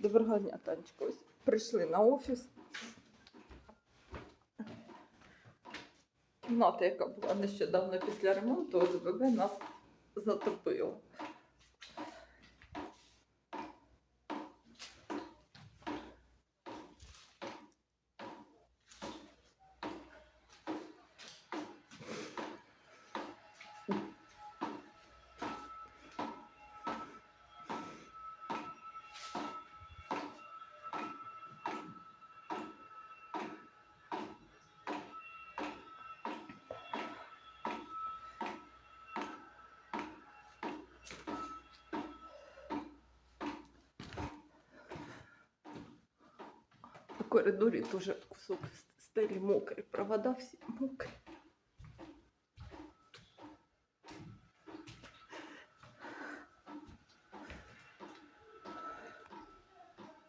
Доброго дня, Танечко. Ось прийшли на офіс. Кімната, яка була нещодавно після ремонту ОСББ, нас затопила. Коридорі теж кусок стелі мокрий, провода всі мокрі.